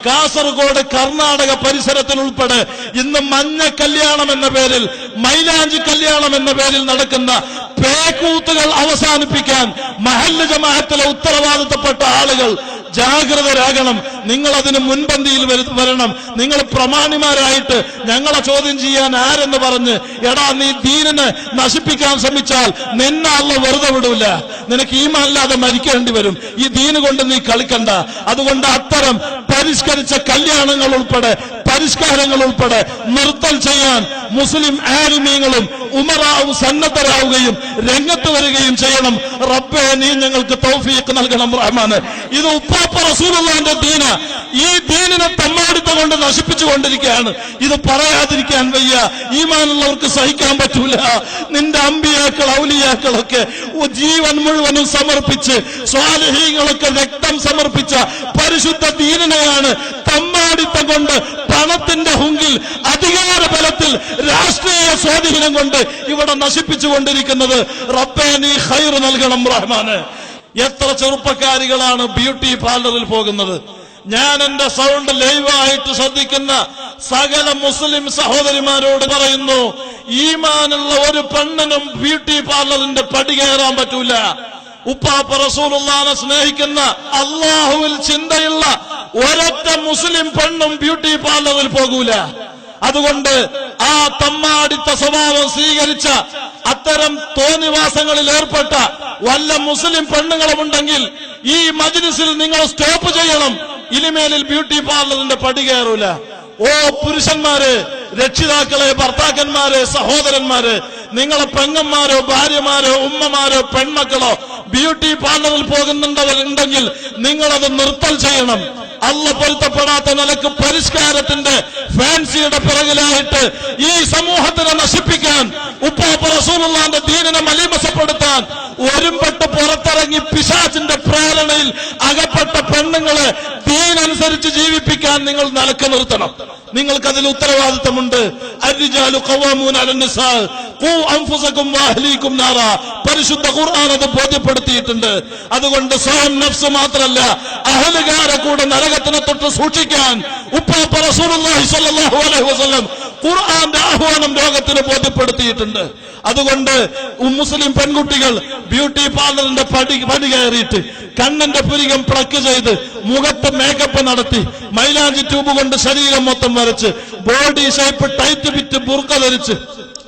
കാസർഗോഡ് കർണാടക പരിസരത്തിൽ ഉൾപ്പെടെ ഇന്ന് മഞ്ഞ കല്യാണം എന്ന പേരിൽ മൈലാഞ്ചി കല്യാണം എന്ന പേരിൽ നടക്കുന്ന പേക്കൂത്തുകൾ അവസാനിപ്പിക്കാൻ മഹല്ല ജമാഅത്തിലെ ഉത്തരവാദിത്തപ്പെട്ട ആളുകൾ ജാഗ്രതരാകണം. നിങ്ങൾ അതിന് മുൻപന്തിയിൽ വരണം. നിങ്ങൾ പ്രമാണിമാരായിട്ട് ഞങ്ങളെ ചോദ്യം ചെയ്യാൻ ആരെന്ന് പറഞ്ഞ് എടാ നീ ദീനിനെ നശിപ്പിക്കാൻ ശ്രമിച്ചാൽ നിന്നെ അല്ല വെറുതെ വിടൂല. നിനക്ക് ഈമാനില്ലാതെ മരിക്കേണ്ടി വരും. ഈ ദീന് കൊണ്ട് നീ കളിക്കണ്ട. അതുകൊണ്ട് അത്തരം പരിഷ്കരിച്ച കല്യാണങ്ങൾ ഉൾപ്പെടെ പരിഷ്കാരങ്ങൾ ഉൾപ്പെടെ നിർത്തൽ ചെയ്യാൻ മുസ്ലിം ആരുമീങ്ങളും ഉമറാവും സന്നദ്ധരാവുകയും രംഗത്ത് വരികയും ചെയ്യണം. റബ്ബെ നീ ഞങ്ങൾക്ക് തൗഫീഖ് നൽകണം റഹ്മാന്. ഇത് ഉപ്പാപ്പ റസൂലുള്ളാന്റെ ദീന. ഈ ദീനിനെ തമ്മടുത്ത് കൊണ്ട് നശിപ്പിച്ചു കൊണ്ടിരിക്കുകയാണ് ഇത് പറയാതിരിക്കാൻ വയ്യ. ഈമാനുള്ളവർക്ക് സഹിക്കാൻ പറ്റൂല. നിന്റെ അമ്പിയാക്കൾ ഔലിയാക്കളൊക്കെ ജീവൻ മുഴുവനും സമർപ്പിച്ച് സ്വാലഹീങ്ങളൊക്കെ രക്തം സമർപ്പിച്ച പരിശുദ്ധ ദീനിനെയാണ് തമ്മാടിത്തം കൊണ്ട് പണത്തിന്റെ ഹുങ്കിൽ അധികാര ബലത്തിൽ രാഷ്ട്രീയ സ്വാധീനം കൊണ്ട് ഇവിടെ നശിപ്പിച്ചു കൊണ്ടിരിക്കുന്നത് റബ്ബേ നീ ഹൈർ നൽകണം റഹ്മാന്. എത്ര ചെറുപ്പക്കാരികളാണ് ബ്യൂട്ടി പാർലറിൽ പോകുന്നത്. ഞാൻ എന്റെ സൗണ്ട് ലൈവായിട്ട് ശ്രദ്ധിക്കുന്ന സകല മുസ്ലിം സഹോദരിമാരോട് പറയുന്നു ഈമാനുള്ള ഒരു പെണ്ണിനും ബ്യൂട്ടി പാർലറിന്റെ പടി കയറാൻ പറ്റൂല. ഉപ്പാപ്പ റസൂലുള്ളാനെ സ്നേഹിക്കുന്ന അള്ളാഹുവിൽ ചിന്തയുള്ള ഒരൊറ്റ മുസ്ലിം പെണ്ണും ബ്യൂട്ടി പാർലറിൽ പോകൂല. അതുകൊണ്ട് ആ തമ്മാടിത്ത സ്വഭാവം സ്വീകരിച്ച അത്തരം തോന്നിവാസങ്ങളിൽ ഏർപ്പെട്ട വല്ല മുസ്ലിം പെണ്ണുങ്ങളുമുണ്ടെങ്കിൽ ഈ മജ്ലിസിൽ നിങ്ങൾ സ്റ്റോപ്പ് ചെയ്യണം. ഇനിമേലിൽ ബ്യൂട്ടി പാർലറിന്റെ പടി കയറൂല. ഓ പുരുഷന്മാര് രക്ഷിതാക്കളെ ഭർത്താക്കന്മാര് സഹോദരന്മാര് നിങ്ങളെ പെങ്ങന്മാരോ ഭാര്യമാരോ ഉമ്മമാരോ പെൺമക്കളോ ബ്യൂട്ടി പാർലറിൽ പോകുന്നുണ്ടവരുണ്ടെങ്കിൽ നിങ്ങളത് നിർത്തൽ ചെയ്യണം. അല്ല പൊരുത്തപ്പെടാത്ത നിലയ്ക്ക് പരിഷ്കാരത്തിന്റെ ഫാൻസിയുടെ പിറകിലായിട്ട് ഈ സമൂഹത്തിനെ നശിപ്പിക്കാൻ ഉപ്പാപ്പ റസൂലുള്ളാന്റെ ദീനിനെ മലീമസപ്പെടുത്താൻ ഒരുമ്പെട്ട് പുറത്തിറങ്ങി പിശാചിന്റെ പ്രേരണയിൽ അകപ്പെട്ട പെണ്ണുങ്ങളെ ദീനനുസരിച്ച് ജീവിപ്പിക്കാൻ നിങ്ങൾ നിലയ്ക്ക് നിർത്തണം. നിങ്ങൾക്ക് അതിൽ ഉത്തരവാദിത്തമുണ്ട് പരിശുദ്ധ ഖുർആൻ അത് ബോധ്യപ്പെടുത്തിയിട്ടുണ്ട്. അതുകൊണ്ട് സ്വയം നഫ്സ് മാത്രമല്ല അഹലുകാരെ കൂടെ നരകത്തിനെ തൊട്ട് സൂക്ഷിക്കാൻ ഉപ്പാപ്പ റസൂലുള്ളാഹി സ്വല്ലല്ലാഹു അലൈഹി വസല്ലം ഖുർആന്റെ ആഹ്വാനം ലോകത്തിന് ബോധ്യപ്പെടുത്തിയിട്ടുണ്ട്. അതുകൊണ്ട് മുസ്ലിം പെൺകുട്ടികൾ ബ്യൂട്ടി പാർലറിന്റെ പടി പടി കയറിയിട്ട് കണ്ണന്റെ പുരികം പ്ലക്ക് ചെയ്ത് മുഖത്ത് മേക്കപ്പ് നടത്തി മൈലാഞ്ചി ട്യൂബ് കൊണ്ട് ശരീരം മൊത്തം വരച്ച് ബോഡി ഷേപ്പ് ടൈറ്റ് വിറ്റ് ബുർക്ക ധരിച്ച്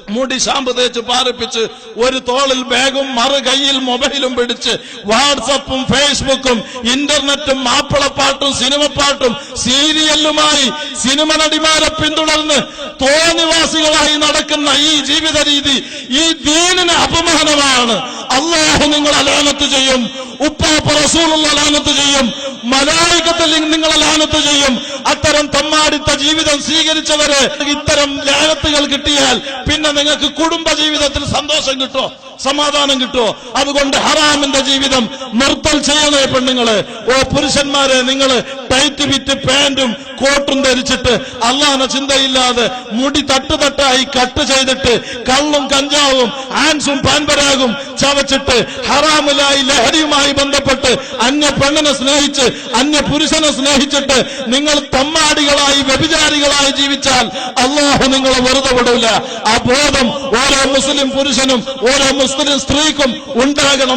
മുടി ഷാമ്പ് തേച്ച് പാറിപ്പിച്ച് ഒരു തോളിൽ ബാഗും മറു കൈയിൽ മൊബൈലും പിടിച്ച് വാട്സപ്പും ഫേസ്ബുക്കും ഇന്റർനെറ്റും മാപ്പിളപ്പാട്ടും സിനിമപ്പാട്ടും സീരിയലുമായി സിനിമ നടിമാരെ പിന്തുടർന്ന് തോന്നിവാസികളായി നടക്കുന്ന ഈ ജീവിത രീതി ഈ ദീനിന് അപമാനമാണ്. അള്ളാഹു നിങ്ങൾ അലാനത്ത് ചെയ്യും. ഉപ്പാപ്പ റസൂലുള്ള അലാനത്ത് ചെയ്യും. മലായികത്തിൽ നിങ്ങൾ അലാനത്ത് ചെയ്യും. അത്തരം തമ്മാടിത്ത ജീവിതം സ്വീകരിച്ചവര് ഇത്തരം ലാനത്തുകൾ കിട്ടിയാൽ പിന്നെ നിങ്ങൾക്ക് കുടുംബ ജീവിതത്തിൽ സന്തോഷം കിട്ടോ? സമാധാനം കിട്ടോ? അതുകൊണ്ട് ഹറാമിന്റെ ജീവിതം നിർത്തൽ ചെയ്യണേ പെണ്ണുങ്ങൾ. ഓ പുരുഷന്മാരെ നിങ്ങൾ ടൈറ്റ് വിറ്റ് പാന്റും കോട്ടും ധരിച്ചിട്ട് അള്ളാഹന ചിന്തയില്ലാതെ മുടി തട്ടുതട്ടായി കട്ട് ചെയ്തിട്ട് കള്ളും കഞ്ചാവും ആൻസും പാൻപരാഗും ചവച്ചിട്ട് ഹറാമിലായി ലഹരിയുമായി ബന്ധപ്പെട്ട് അന്യ പെണ്ണിനെ സ്നേഹിച്ച് അന്യ പുരുഷനെ സ്നേഹിച്ചിട്ട് നിങ്ങൾ തമ്മാടികളായി വ്യഭിചാരികളായി ജീവിച്ചാൽ അള്ളാഹു നിങ്ങളെ വെറുതെ വിടൂല. ആ ബോധം ഓരോ മുസ്ലിം പുരുഷനും ഓരോ മുസ്ലിം സ്ത്രീക്കും ഉണ്ടാകണം.